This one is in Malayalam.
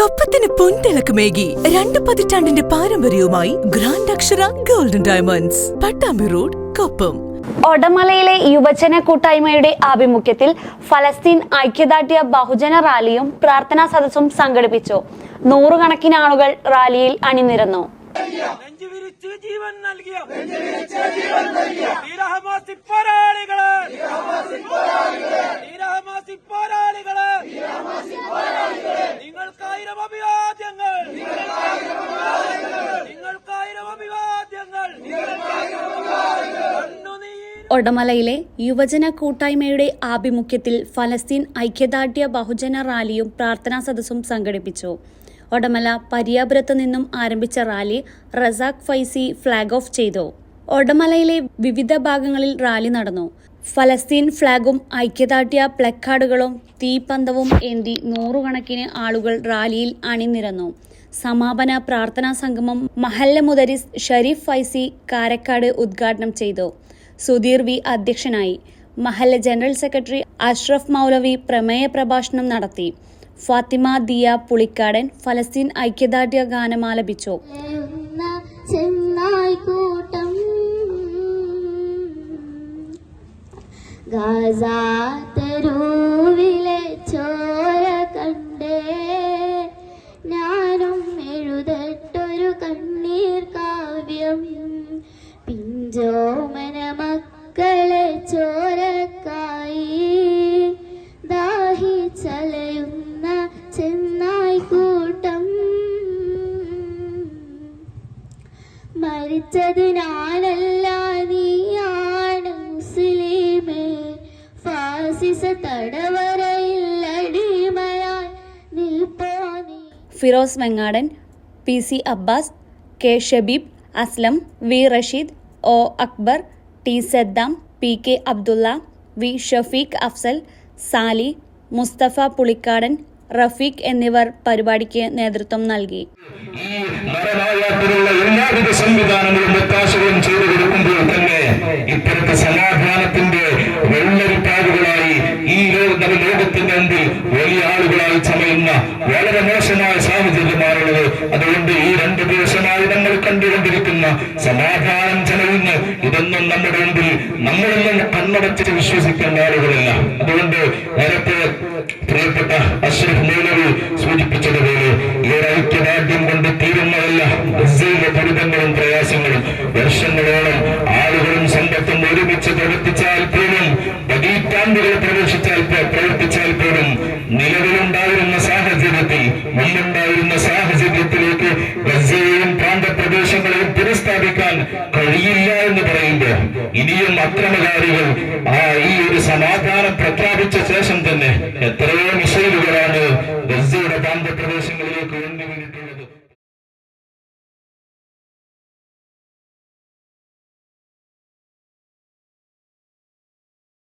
കൊപ്പത്തിന് പൊൻതിളക്കമേകി രണ്ട് പതിറ്റാണ്ടിന്റെ പാരമ്പര്യവുമായി grand Akshara golden diamonds Pattambi road Koppam. ഒടമലയിലെ യുവജന കൂട്ടായ്മയുടെ ആഭിമുഖ്യത്തിൽ ഫലസ്തീൻ ഐക്യദാർഢ്യ ബഹുജന റാലിയും പ്രാർത്ഥനാ സദസ്സും സംഘടിപ്പിച്ചു. നൂറുകണക്കിന് ആളുകൾ റാലിയിൽ അണിനിരന്നു. ജീവൻ നൽകിയ പോരാളികൾ. ഒടമലയിലെ യുവജന കൂട്ടായ്മയുടെ ആഭിമുഖ്യത്തിൽ ഫലസ്തീൻ ഐക്യദാർഢ്യ ബഹുജന റാലിയും പ്രാർത്ഥനാ സദസ്സും സംഘടിപ്പിച്ചു. ഒടമല പരിയാപുരത്ത് നിന്നും ആരംഭിച്ച rally Razak Faizy flag off ചെയ്തു. ഒടമലയിലെ വിവിധ ഭാഗങ്ങളിൽ റാലി നടന്നു. ഫലസ്തീൻ ഫ്ളാഗും ഐക്യദാർഢ്യ പ്ലക്കാർഡുകളും തീപ്പന്തവും ഏന്തി നൂറുകണക്കിന് ആളുകൾ റാലിയിൽ അണിനിരന്നു. സമാപന പ്രാർത്ഥനാ സംഗമം മഹല്ല മുദരിസ് ഷരീഫ് ഫൈസി കാരക്കാട് ഉദ്ഘാടനം ചെയ്തു. സുധീർ വി അധ്യക്ഷനായി. മഹല്ല ജനറൽ സെക്രട്ടറി അഷ്റഫ് മൗലവി പ്രമേയ പ്രഭാഷണം നടത്തി. ഫാത്തിമ ദിയ പുളിക്കാടൻ ഫലസ്തീൻ ഐക്യദാർഢ്യ ഗാനം ആലപിച്ചു. എന്ന ചെന്നായ്ക്കൂട്ടം ചോര കണ്ടേ. ഞാനും കണ്ണീർ കാവ്യം. പിഞ്ചോമന ദാഹിച്ചലയുന്ന ചെന്നായിക്കൂട്ടം മരിച്ചത് ഞാനല്ല നീയാണ് മുസ്ലിമേ. ഫാസിസ തടവറയിൽ Firoz Vengadan P C Abbas K Shabeeb Aslam V Rasheed O Akbar T Saddam P K Abdulla V Shafeeq Afsal Sali Musthafa Pulikkadan Rafeeq എന്നിവർ പരിപാടിക്ക് നേതൃത്വം നൽകി. എല്ലാവിധ സംവിധാനങ്ങളും ഒത്താശകളും ചെയ്തു കൊടുക്കുമ്പോൾ തന്നെ ഇത്തരത്തെ സമാധാനത്തിന്റെ വെള്ളരിപ്പാടുകളായി ഈ ലോക ലോകത്തിന്റെ മുമ്പിൽ വലിയ ആളുകളായി ചമയുന്ന വളരെ മോശമായ സാഹചര്യമാണുള്ളത്. അതുകൊണ്ട് ഈ രണ്ട് ദിവസമായി നമ്മൾ കണ്ടുകൊണ്ടിരിക്കുന്ന സമാധാനം ചമയുന്ന. ഇതൊന്നും നമ്മുടെ മുമ്പിൽ നമ്മളെല്ലാം കണ്ണടച്ചിട്ട് വിശ്വസിക്കേണ്ട ആളുകളല്ല. അതുകൊണ്ട് നേരത്തെ പ്രിയപ്പെട്ട അഷ്റഫ് മൗലവി സൂചിപ്പിച്ചതുപോലെ ഐക്യദാർഢ്യം കൊണ്ട് തീരുന്നതല്ല ഗസയിലെ ദുരിതങ്ങളും പ്രയാസങ്ങളും. വർഷങ്ങളോളം ആളുകളും സമ്പത്തും ഒരുമിച്ച് പ്രവർത്തിച്ചാൽ പോലും പതിറ്റാണ്ടുകൾ പ്രവേശിച്ചാൽ പ്രവർത്തിച്ചാൽ പോലും നിലവിലുണ്ടായിരുന്ന സാഹചര്യത്തിൽ മുന്നുണ്ടായിരുന്ന സാഹചര്യത്തിലേക്ക് ഗസയെയും പ്രാന്തപ്രദേശങ്ങളെയും പുനഃസ്ഥാപിക്കാൻ കഴിയില്ല എന്ന് പറയുമ്പോൾ ഇനിയും അക്രമകാരികൾ ആ ഈ ഒരു സമാധാനം പ്രഖ്യാപിച്ച ശേഷം തന്നെ. എത്രയോ